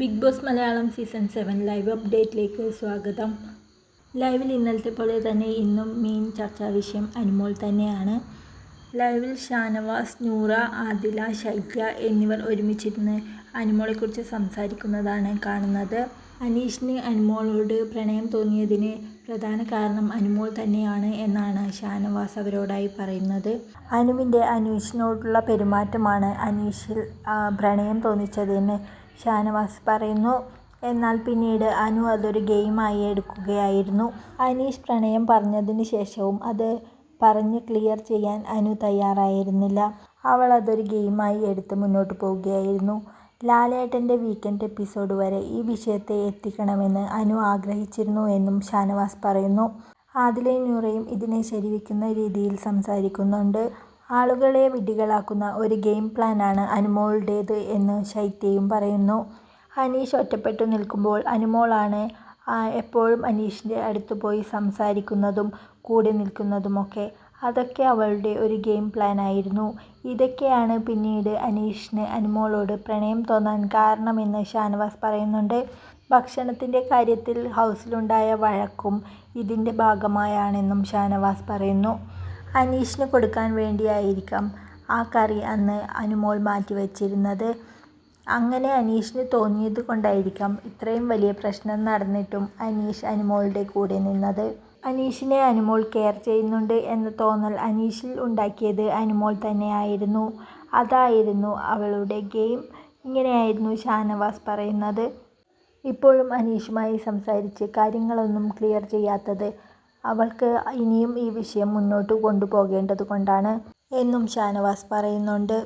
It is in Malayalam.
Big Boss Malayalam season seven live അപ്ഡേറ്റിലേക്ക് സ്വാഗതം. ലൈവിൽ ഇന്നലത്തെ പോലെ തന്നെ ഇന്നും മെയിൻ ചർച്ചാ വിഷയം അനുമോൾ തന്നെയാണ്. ലൈവിൽ ഷാനവാസ് നൂറ ആദില ശൈത്യ എന്നിവർ ഒരുമിച്ചിരുന്ന് അനുമോളെക്കുറിച്ച് സംസാരിക്കുന്നതാണ് കാണുന്നത്. അനീഷിന് അനുമോളോട് പ്രണയം തോന്നിയതിന് പ്രധാന കാരണം അനുമോൾ തന്നെയാണ് എന്നാണ് ഷാനവാസ് അവരോടായി പറയുന്നത്. അനുവിന്റെ അനീഷിനോടുള്ള പെരുമാറ്റമാണ് അനീഷിൽ പ്രണയം തോന്നിച്ചതെന്ന് ഷാനവാസ് പറയുന്നു. എന്നാൽ പിന്നീട് അനു അതൊരു ഗെയിമായി എടുക്കുകയായിരുന്നു. അനീഷ് പ്രണയം പറഞ്ഞതിന് ശേഷവും അത് പറഞ്ഞ് ക്ലിയർ ചെയ്യാൻ അനു തയ്യാറായിരുന്നില്ല. അവൾ അതൊരു ഗെയിമായി എടുത്ത് മുന്നോട്ട് പോവുകയായിരുന്നു. ലാലേട്ടന്റെ വീക്കെൻഡ് എപ്പിസോഡ് വരെ ഈ വിഷയത്തെ എത്തിക്കണമെന്ന് അനു ആഗ്രഹിച്ചിരുന്നു എന്നും ഷാനവാസ് പറയുന്നു. ആദിലെ നൂറയും ഇതിനെ ശരിവെക്കുന്ന രീതിയിൽ സംസാരിക്കുന്നുണ്ട്. ആളുകളെ വിഡ്ഢികളാക്കുന്ന ഒരു ഗെയിം പ്ലാനാണ് അനുമോളുടേത് എന്ന് ശൈത്യയും പറയുന്നു. അനീഷ് ഒറ്റപ്പെട്ടു നിൽക്കുമ്പോൾ അനുമോളാണ് എപ്പോഴും അനീഷിന്റെ അടുത്ത് പോയി സംസാരിക്കുന്നതും കൂടെ നിൽക്കുന്നതുമൊക്കെ അതൊക്കെ അവളുടെ ഒരു ഗെയിം പ്ലാൻ ആയിരുന്നു. ഇതൊക്കെയാണ് പിന്നീട് അനീഷിന് അനുമോളോട് പ്രണയം തോന്നാൻ കാരണമെന്ന് ഷാനവാസ് പറയുന്നുണ്ട്. ഭക്ഷണത്തിന്റെ കാര്യത്തിൽ ഹൗസിലുണ്ടായ വഴക്കും ഇതിന്റെ ഭാഗമായാണെന്നും ഷാനവാസ് പറയുന്നു. അനീഷിന് കൊടുക്കാൻ വേണ്ടിയായിരിക്കാം ആ കറി അന്ന് അനുമോൾ മാറ്റിവെച്ചിരുന്നത്. അങ്ങനെ അനീഷിന് തോന്നിയത് കൊണ്ടായിരിക്കാം ഇത്രയും വലിയ പ്രശ്നം നടന്നിട്ടും അനീഷ് അനുമോളുടെ കൂടെ നിന്നത്. അനീഷിനെ അനുമോൾ കെയർ ചെയ്യുന്നുണ്ട് എന്ന തോന്നൽ അനീഷിൽ ഉണ്ടാക്കിയത് അനുമോൾ തന്നെയായിരുന്നു. അതായിരുന്നു അവളുടെ ഗെയിം. ഇങ്ങനെയായിരുന്നു ഷാനവാസ് പറയുന്നത്. ഇപ്പോഴും അനീഷുമായി സംസാരിച്ച് കാര്യങ്ങളൊന്നും ക്ലിയർ ചെയ്യാത്തത് അവൾക്ക് ഇനിയും ഈ വിഷയം മുന്നോട്ട് കൊണ്ടുപോകേണ്ടത് കൊണ്ടാണ് എന്നും ഷാനവാസ് പറയുന്നുണ്ട്.